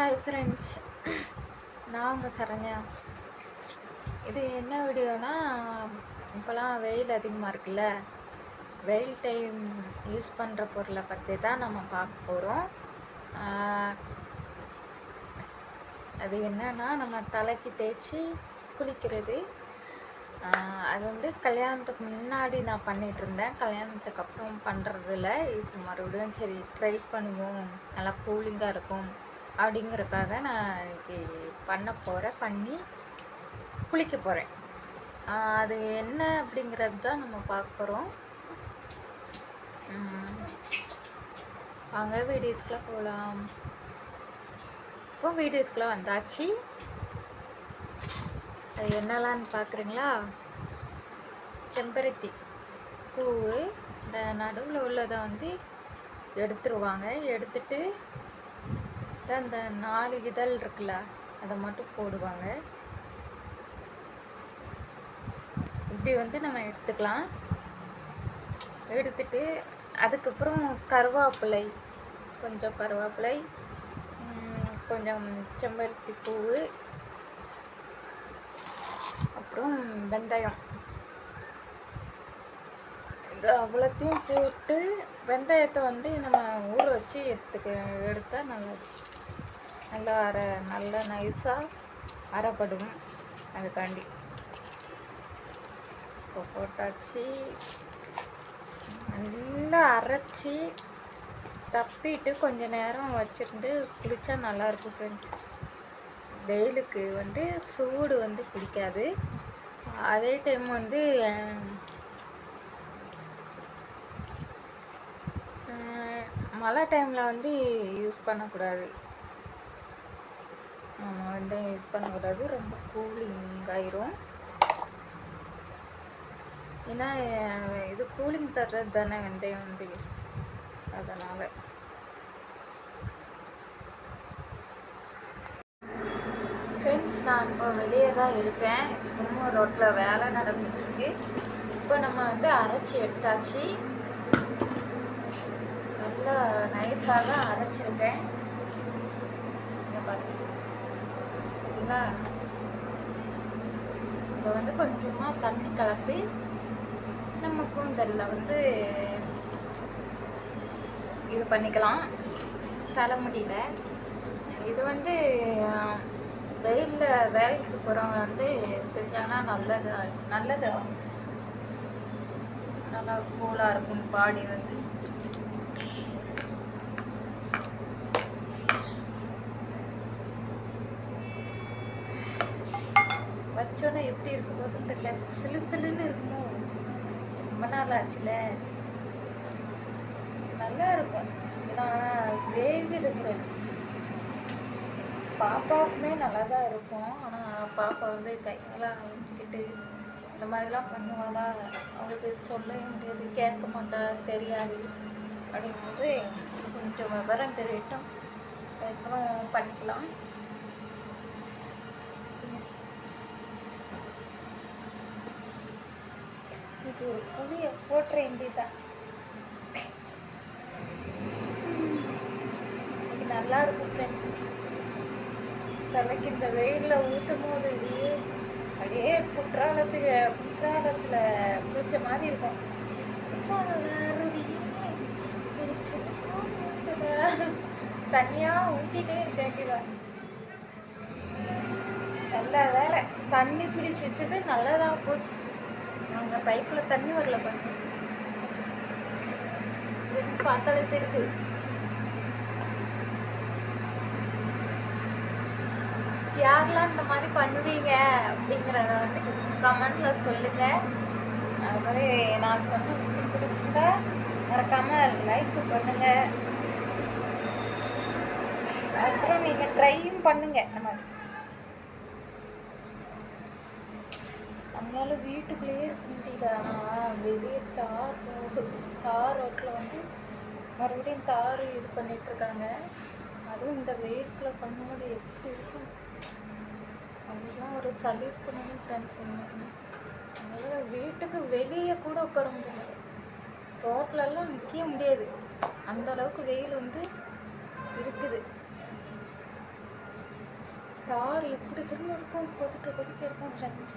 Hi friends நான் உங்கள் சரண்யா. இது என்ன வீடியோனா இப்போலாம் வெயில் அதிகமாக இருக்குல்ல. வெயில் டைம் யூஸ் பண்ணுற பொருளை பற்றி தான் நம்ம பார்க்க போகிறோம் அது என்னன்னா நம்ம தலைக்கு தேய்ச்சி குளிக்கிறது. அது வந்து கல்யாணத்துக்கு முன்னாடி நான் பண்ணிகிட்டு இருந்தேன். கல்யாணத்துக்கு அப்புறம் பண்ணுறதில்ல இப்போ மறுபடியும் சரி ட்ரை பண்ணுவோம். நல்லா கூலிங்காக இருக்கும். அப்படிங்கிறதுக்காக நான் இன்னைக்கு பண்ண போகிறேன் பண்ணி குளிக்க போகிறேன் அது என்ன அப்படிங்கிறது தான் நம்ம பார்க்க போகிறோம் வாங்க வீடியோஸ்க்குலாம் போகலாம் இப்போ வீடியோஸ்க்குலாம் வந்தாச்சு. அது என்னலான்னு பார்க்குறீங்களா? செம்பருத்தி பூவு. இந்த நடுவில் உள்ளதை வந்து எடுத்துருவாங்க. எடுத்துட்டு தான் அந்த நாலு இதழ் இருக்குல்ல அதை மட்டும் போடுவாங்க. இப்படி வந்து நம்ம எடுத்துக்கலாம். எடுத்துட்டு அதுக்கப்புறம் கருவேப்பிலை கொஞ்சம் கருவேப்பிலை கொஞ்சம் செம்பருத்தி பூவு அப்புறம் வெந்தயம். இது அவ்வளோத்தையும் போட்டு வெந்தயத்தை வந்து நம்ம ஊற வச்சு எடுத்துக்க எடுத்தால் நல்லா நல்லா அரை நல்லா நைஸாக அரைப்படும் அதுக்காண்டி. இப்போ போட்டாச்சு. நல்லா அரைச்சி தப்பிட்டு கொஞ்ச நேரம் வச்சுருந்து குளிச்சா நல்லாயிருக்கும் ஃப்ரெண்ட்ஸ் வெயிலுக்கு வந்து சூடு வந்து பிடிக்காது. அதே டைம் வந்து மழை டைமில் வந்து யூஸ் பண்ணக்கூடாது. நம்ம வந்து யூஸ் பண்ணக்கூடாது. ரொம்ப கூலிங் ஆயிரும். ஏன்னா இது கூலிங் தர்றது தானே வெந்தயம் வந்து அதனால். ஃப்ரெண்ட்ஸ் நான் இப்போ வெளியே தான் இருக்கேன். இன்னும் ரோட்டில் வேலை நடந்துட்டுருக்கு. இப்போ நம்ம வந்து அரைச்சி எடுத்தாச்சு. நல்லா நைஸாக தான் அரைச்சிருக்கேன் இங்கே பாருங்க பார்த்தீங்களா இப்போ வந்து கொஞ்சமாக தண்ணி கலந்து நம்ம கூந்தலில் வந்து இது பண்ணிக்கலாம். தலைமுடியில் இது வந்து வெயிலில் வேலைக்கு போகிறவங்க வந்து செஞ்சாங்கன்னா நல்லது நல்லது? நல்லா கூலாக இருக்கும் பாடி வந்து. வச்சோன்னா எப்படி இருக்க போதுன்னு தெரியல சிலு சிலுன்னு இருக்குமோ? ரொம்ப நாள் ஆச்சுல. நல்லா இருக்கும். ஏன்னா வேகுது ஃப்ரெண்ட்ஸ். பாப்பாவுக்குமே நல்லா தான் இருக்கும். ஆனால் பாப்பா வந்து கையெல்லாம் அழிஞ்சிக்கிட்டு இந்த மாதிரிலாம் பண்ணுவாளா? அவங்களுக்கு சொல்ல முடியாது. கேட்க மாட்டா. தெரியாது. அப்படிங்கும்போது கொஞ்சம் விவரம் தெரியட்டும். பண்ணிக்கலாம் ஒரு புளியை போட்டுற வேண்டியதான் இது நல்லா இருக்கும் ஃப்ரெண்ட்ஸ் தலைக்கு இந்த வெயிலில் ஊற்றும் போது அப்படியே குற்றாலத்துக்கு குற்றாலத்தில் பிடிச்ச மாதிரி இருக்கும். தனியாக ஊட்டிகிட்டே இருக்கேன் நல்ல வேலை. தண்ணி பிடிச்சி வச்சது நல்லதாக போச்சு. அவங்க பைப்பில் தண்ணி வரல பாருங்க பார்த்தாலே தெரியுது. யாரெல்லாம் இந்த மாதிரி பண்ணுவீங்க அப்படிங்கிறத வந்து கமெண்ட்ல சொல்லுங்க. அது மாதிரி நான் சொன்ன விஷயம் பிடிச்சிருந்தா மறக்காம லைக் பண்ணுங்க. அப்புறம் நீங்க ட்ரையும் பண்ணுங்க இந்த மாதிரி. நம்மளால வீட்டுக்குள்ளேயே இருக்க முடியல ஆனால் வெளியே தார் ரோடு தார் ரோட்டில் வந்து மறுபடியும் தார் இது பண்ணிட்டு இருக்காங்க. அதுவும் இந்த வெயிட்டில் பண்ணும்போது எப்படி இருக்கும்? அதுதான் ஒரு சலிப்புன்னு டென்ஷன் அதனால வீட்டுக்கு வெளியே கூட உட்கார முடியாது ரோட்லெல்லாம் நிற்க முடியாது. அந்த அளவுக்கு வெயில் வந்து இருக்குது. தார் எப்படி திரும்ப இருக்கும் கொதிக்க கொதிக்க இருக்கும் ஃப்ரெண்ட்ஸ்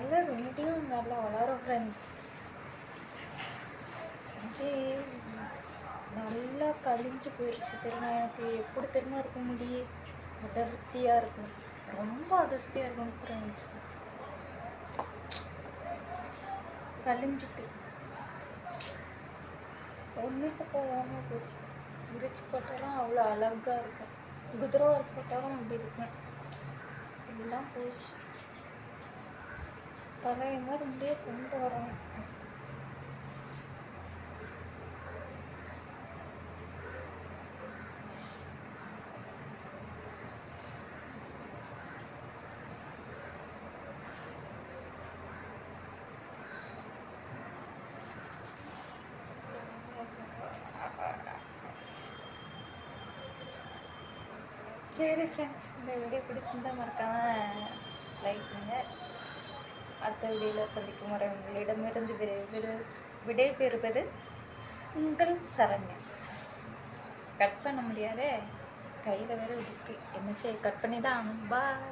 நல்ல ரெண்டையும் நல்லா வளரும் ஃப்ரெண்ட்ஸ் அது நல்லா கழிஞ்சு போயிடுச்சு தெரியுமா? எனக்கு எப்படி தெரியுமா இருக்க முடியும் அடர்த்தியாக இருக்கும். ரொம்ப அடர்த்தியாக இருக்கும் ஃப்ரெண்ட்ஸ் கழிஞ்சிட்டு. ஒன்றுத்து போகாமல் போச்சு. விரிச்சு போட்டாலும் அவ்வளோ அழகாக இருக்கும். குதிரை போட்டாலும் அப்படி இருக்கும். எல்லாம் போச்சு பழைய மாதிரி முடியே கொண்டு வரணும் சரி ஃப்ரெண்ட்ஸ் இந்த வீடியோ பிடிச்சிருந்தா மறக்காமல் லைக் பண்ணுங்கள் அடுத்த வீடியோவில் சந்திக்கும் வரை உங்களிடமிருந்து விடை விடை- விடைபெறுவது உங்கள் சரண்யா. கட் பண்ண முடியாதே? கையில் வேற இருக்கு. என்ன செய்ய? கட் பண்ணி தான் ஆகணும். பாய்